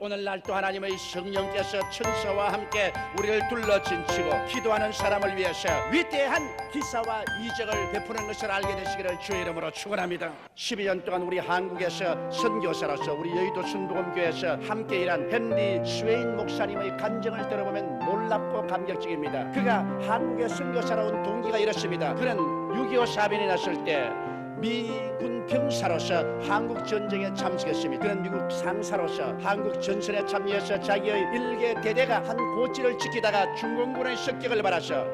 오늘날 또 하나님의 성령께서 천사와 함께 우리를 둘러 진치고 기도하는 사람을 위해서 위대한 기사와 이적을 베푸는 것을 알게 되시기를 주의 이름으로 축원합니다. 12년 동안 우리 한국에서 선교사로서 우리 여의도 순복음교회에서 함께 일한 헨리 스웨인 목사님의 간증을 들어보면 놀랍고 감격적입니다. 그가 한국의 선교사로 온 동기가 이렇습니다. 그는 6.25 사변이 났을 때 미군 병사로서 한국 전쟁에 참석했습니다. 그는 미국 상사로서 한국 전선에 참여해서 자기의 일개 대대가 한 고지를 지키다가 중공군의 습격을 받아서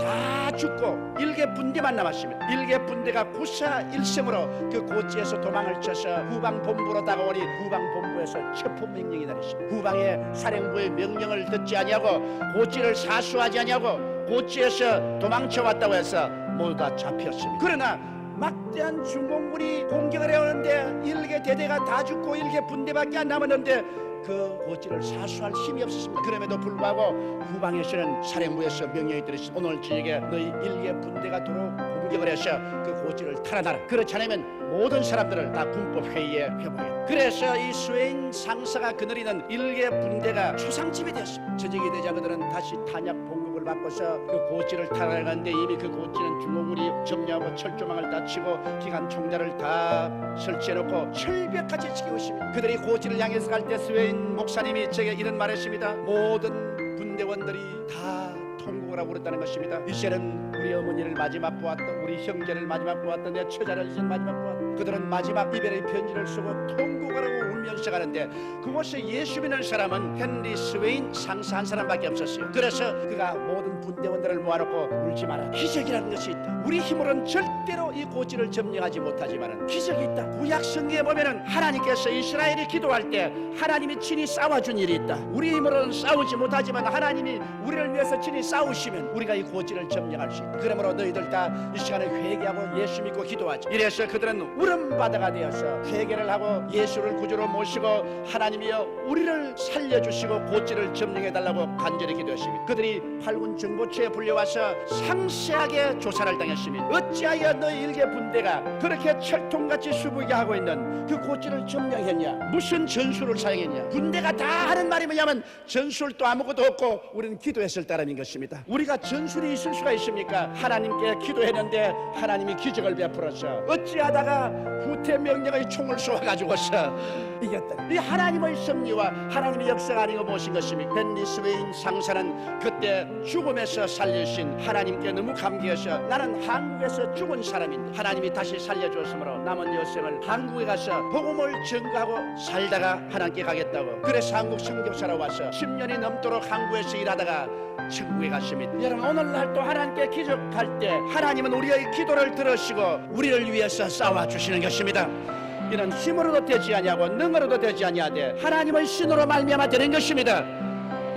다 죽고 일개 분대만 남았습니다. 일개 분대가 구사 일생으로 그 고지에서 도망을 쳐서 후방 본부로 다가오니 후방 본부에서 체포 명령이 내렸습니다. 후방의 사령부의 명령을 듣지 아니하고 고지를 사수하지 아니하고 고지에서 도망쳐 왔다고 해서 모두 다 잡혔습니다. 그러나 막대한 중공군이 공격을 해오는데 일개 대대가 다 죽고 일개 분대밖에 안 남았는데 그 고지를 사수할 힘이 없었습니다. 그럼에도 불구하고 후방에 서는 사령부에서 명령이 들었습니다. 오늘 저녁에 너희 일개 분대가 도로 공격을 해서 그 고지를 탈환하라. 그렇지 않으면 모든 사람들을 다 군법 회의에 회부해. 그래서 이 스웨인 상사가 그늘이는 일개 분대가 초상집이 되었습니다. 저녁이 되자 그들은 다시 탄약 봉급을 받고서 그 고지를 탈환하는데 이미 그 고지는 중공군이 점령하고 철조망을 다 치고 기관 총자를 다 설치해놓고 철벽까지 지키고 있습니다. 그들이 고지를 향해서 갈 때 스웨인 목사님이 제게 이런 말했습니다. 모든 군대원들이 다 통곡을 하고 그랬다는 것입니다. 이제는 우리 어머니를 마지막 보았던 우리 형제를 마지막 보았던 내 처자를 이제 마지막 보았던 그들은 마지막 이별의 편지를 쓰고 통곡을 하고 울면서 가는데 그곳에 예수 믿는 사람은 헨리 스웨인 상사 한 사람밖에 없었어요. 그래서 그가 모든 군대원들을 모아놓고 울지 마라. 기적이라는 것이 있다. 우리 힘으로는 절대로 이 고지를 점령하지 못하지만은 기적이 있다. 구약 성경에 보면은 하나님께서 이스라엘이 기도할 때 하나님이 친히 싸워준 일이 있다. 우리 힘으로는 싸우지 못하지만 하나님이 우리를 위해서 친히 싸우시면 우리가 이 고지를 점령할 수 있다. 그러므로 너희들 다 이 시간에 회개하고 예수 믿고 기도하지. 이래서 그들은 울음바다가 되어서 회개를 하고 예수를 구주로 모시고 하나님이여 우리를 살려주시고 고지를 점령해 달라고 간절히 기도했습니다. 그들이 팔군 정보처에 불려와서 상세하게 조사를 당했습니다. 어찌하여 너희 일개 분대가 그렇게 철통같이 수부게 하고 있는 그 고지를 점령했냐? 무슨 전술을 사용했냐? 분대가 다 하는 말이 뭐냐면 전술도 아무것도 없고 우리는 기도했을 따름인 것입니다. 우리가 전술이 있을 수가 있습니까? 하나님께 기도했는데 하나님이 기적을 베풀어서 어찌하다가 후퇴 명령의 총을 쏘아가지고서 이겼다. 이 하나님의 섭리와 하나님의 역사가 아닌 거 무엇인 것입니까? 헨리 스웨인 상사는 그 때 죽음에서 살려주신 하나님께 너무 감기해서 나는 한국에서 죽은 사람인데 하나님이 다시 살려주었으므로 남은 여생을 한국에 가서 복음을 증거하고 살다가 하나님께 가겠다고 그래서 한국 선교사로 와서 10년이 넘도록 한국에서 일하다가 천국에 갔습니다. 여러분 오늘날 또 하나님께 기적할 때 하나님은 우리의 기도를 들으시고 우리를 위해서 싸워 주시는 것입니다. 이는 힘으로도 되지 아니하고 능으로도 되지 아니하되 하나님의 신으로 말미암아 되는 것입니다.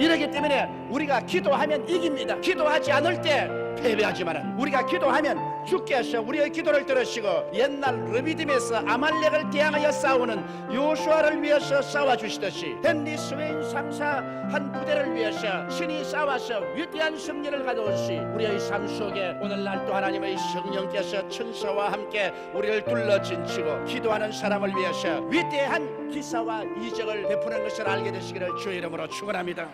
이러기 때문에 우리가 기도하면 이깁니다. 기도하지 않을 때 패배하지만 우리가 기도하면 주께서 우리의 기도를 들으시고 옛날 르비딤에서 아말렉을 대항하여 싸우는 요수아를 위해서 싸워 주시듯이 헨리 스웨인 상사 한 부대를 위해서 신이 싸워서 위대한 승리를 가져오시 우리의 삶 속에 오늘날 또 하나님의 성령께서 천사와 함께 우리를 둘러 진치고 기도하는 사람을 위해서 위대한 기사와 이적을 베푸는 것을 알게 되시기를 주의 이름으로 축원합니다.